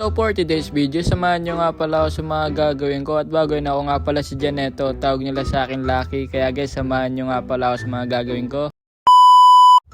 So for today's video, samahan nyo nga pala ako sa mga gagawin ko at bago yun ako nga pala si Janeto, tawag nila sa akin Lucky, kaya guys samahan nyo nga pala ako sa mga gagawin ko.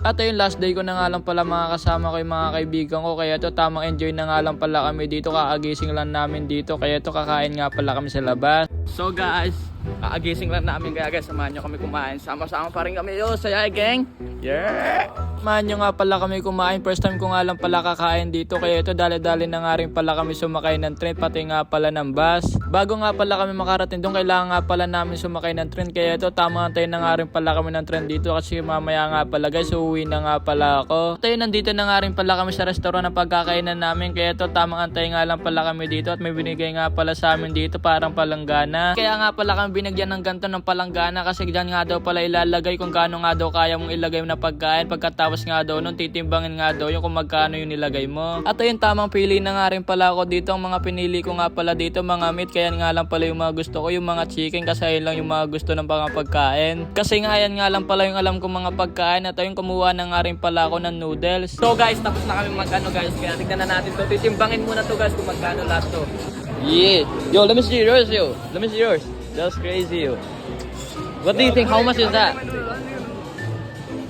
At ayun, last day ko na nga lang pala mga kasama ko yung mga kaibigan ko. Kaya to tamang enjoy na nga lang pala kami dito. Kaagising lang namin dito. Kaya to kakain nga pala kami sa labas. So guys, kaagising lang namin. Kaya guys, samahan nyo kami kumain. Sama-sama pa rin kami. Yo, saya gang! Yeah! Samahan nyo nga pala kami kumain. First time ko nga lang pala kakain dito. Kaya ito, dali-dali na nga rin pala kami sumakay ng train. Pati nga pala ng bus. Bago nga pala kami makarating doon, kailangan nga pala namin sumakay ng train. Kaya ito, tama tayo na nga rin pala kami ng train dito. Kasi mamaya nga pala guys, uuwi na nga pala ako. Tayo, nandito na nga rin pala kami sa restaurant na pagkakainan namin. Kaya ito, tamang antay nga lang pala kami dito. At may binigay nga pala sa amin dito parang palanggana. Kaya nga pala kami binigyan ng ganito ng palanggana. Kasi dyan nga daw pala ilalagay kung gaano nga daw kaya mong ilagay na pagkain. Pagkatapos nga daw nun, titimbangin nga daw yung kung magkano yung nilagay mo. At ayun, tamang pili na nga rin pala ako dito. Ang mga pinili ko nga pala dito, mga meat. Kaya nga lang pala yung mga gusto ko, yung mga chicken. Kasi ayun lang yung mga gusto ng mga pagkain. Kasi nga yan nga lang pala yung alam kong mga pagkain. At ayun, kumuha na nga rin pala ako ng noodles. So guys, tapos na kami magkano guys. Kaya tignan na natin to. Titimbangin muna to guys kung magkano lahat to. Yeah. Yo, let me see yours, yo. Let me see yours. That's crazy, yo. What do you think? How much is that?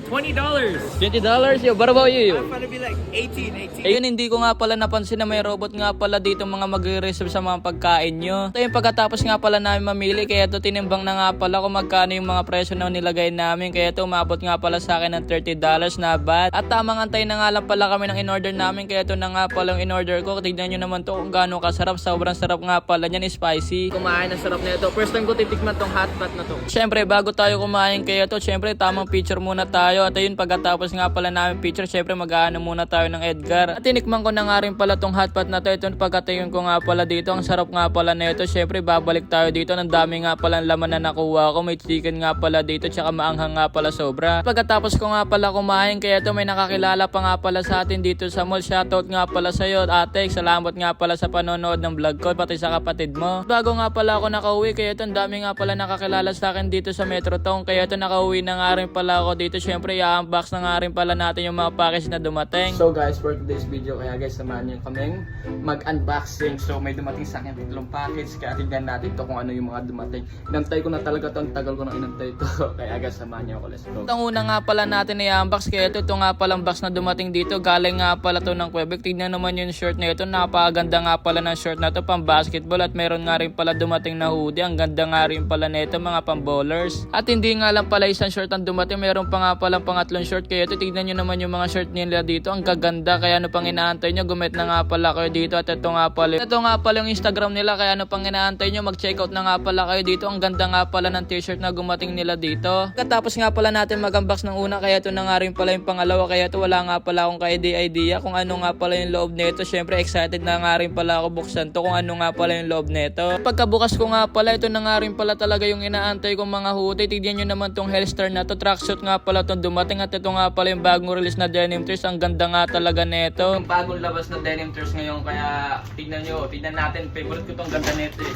Twenty dollars. $20, yo. What about you, yo? I'm gonna be like 18, 18. Ayun, hindi ko nga pala napansin na may robot nga pala dito mga magre-reserve sa mga pagkain nyo. Ito yung pagkatapos nga pala namin mamili, kaya ito tinimbang na nga pala kung magkano yung mga presyo na nilagay namin. Kaya ito umabot nga pala sa akin ng $30 na bad. At tamang antay na nga lang pala kami ng in-order namin, kaya ito na nga pala yung in-order ko. Tignan nyo naman to kung gaano kasarap. Sobrang sarap nga pala niyan, spicy. Kumain, ang sarap na ito. First time ko titikman tong hot pot na to. Siyempre, bago tayo kumain kaya to, siyempre tamang picture muna tayo. At ayun, pagkatapos nga pala namin picture, siyempre mag-aano muna tayo ng Edgar. At tinikman ko na nga rin pala tong hot pot na to. Ito pagkatingin ko nga pala dito. Ang sarap nga pala na ito. Siyempre, babalik tayo dito. Ang dami nga pala laman na nakuha ko. May chicken nga pala dito. Tsaka maanghang nga pala sobra. Pagkatapos ko nga pala kumain, kaya ito may nakakilala pa nga pala sa atin dito sa mall. Shoutout nga pala sa'yo, ate. Salamat nga pala sa panonood ng vlog ko, pati sa kapatid mo. Bago nga pala ako nakauwi, kaya ito ang dami nga pala nakakilala sa akin dito sa Metro Town. Kaya ito nakauwi na nga rin pala ako dito. Siyempre, i-unbox na nga rin pala natin yung mga package na dumating. So guys, for today's video, kaya guys, samahan niyo kaming mag-unboxing. So may dumating sa akin tatlong package. Kaya tignan natin to kung ano yung mga dumating. Inantay ko na talaga to. Ang tagal ko nang inantay to. kaya guys, samahan niyo ako. Let's go. Ang una nga pala natin i-unbox. Kaya ito, ito nga palang box na dumating dito. Galing nga pala to ng Quebec. Tignan naman yung shirt na ito. Napakaganda nga pala ng shirt na to pang basketball. At meron nga rin pala dumating na hoodie. Ang ganda nga rin pala nito mga pang bowlers. At hindi nga lang pala isang shirt ang dumating. Meron pa nga palang pangatlong shirt. Kaya ito, tignan nyo naman yung mga shirt nila dito. Ang gaganda. Kaya ano pang inaantay nyo? Gumit na nga pala kayo dito. At ito nga pala. Ito nga pala yung Instagram nila. Kaya ano pang inaantay nyo? Mag-check out na nga pala kayo dito. Ang ganda nga pala ng t-shirt na gumating nila dito. Katapos nga pala natin mag-unbox ng una. Kaya ito na nga rin pala yung pangalawa. Kaya ito wala nga pala akong ka-idea kung ano nga pala yung loob nito. Siyempre excited na nga rin pala ako buksan to kung ano nga pala yung loob nito. Pagkabukas ko nga pala, ito na nga rin pala talaga yung inaantay kong mga hoodie. Tignan nyo naman tong Hellstar na to. Tracksuit nga pala tong dumating at ito nga pala yung bagong release na denim tears. Ang ganda nga talaga nito. Yung bagong labas na denim tears ngayon kaya tignan nyo, tignan natin. Favorite ko tong ganda nito eh.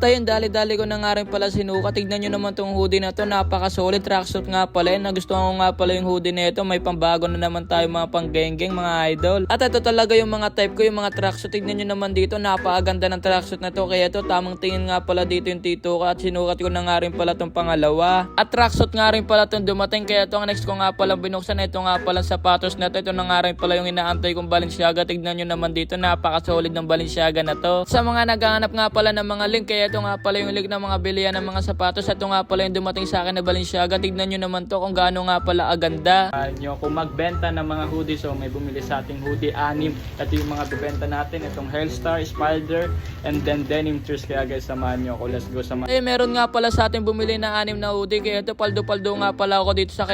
Tayo, dali-dali ko na nga rin pala sinuka. Tignan nyo naman tong hoodie na to. Napaka-solid tracksuit nga pala. yun. Nagustuhan ko nga pala yung hoodie nito. May pambago na naman tayo mga panggenggeng, mga idol. At ito talaga yung mga type ko, yung mga tracksuit. Tignan nyo naman dito. Napakaganda ng tracksuit na to. Kaya ito, tamang tingin nga pala dito yung tito ko. At sinukat ko na nga rin pala tong pangalawa. At tracksuit nga rin pala tong dumating. Kaya ito ang next ko nga pala binuksan. Ito nga pala sapatos na to. Ito na nga rin pala yung inaantay kong Balenciaga. Tignan nyo naman dito. Napaka-solid ng Balenciaga na to. Sa mga naghahanap nga pala ng mga link. Kaya ito nga pala yung link ng mga bilihan ng mga sapatos. Ito nga pala yung dumating sa akin na Balenciaga. Tignan nyo naman to kung gaano nga pala aganda. nyo kung magbenta ng mga hoodie. So may bumili sa ating hoodie anim. Ito yung mga bibenta natin. Itong Hellstar, Spider, and then Denim Tears. Kaya guys, samahan nyo ako. Let's go samahan. Eh, meron nga pala sa ating bumili na anim na hoodie. Kaya ito, paldo-paldo nga pala ako dito sa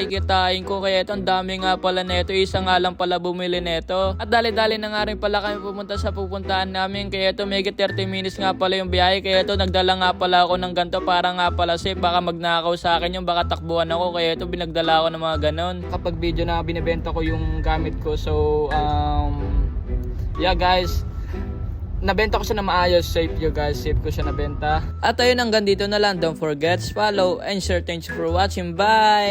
kikitain ko. Kaya ito, ang dami nga pala neto. Isa nga lang pala bumili neto. At dali-dali na nga rin pala kami pupunta sa pupuntahan namin. Kaya ito, mega 30 minutes nga pala yung biyahe. Kaya ito, nagdala nga pala ako ng ganito para nga pala safe. Baka magnakaw sa akin yung baka takbuhan ako. Kaya ito, binagdala ako ng mga ganon. Kapag video na binibenta ko yung gamit ko. So, um, yeah guys, nabenta ko siya na maayos, safe you guys, safe ko siya nabenta. At ayun hanggang dito na lang, don't forget follow and share. Thanks for watching, bye!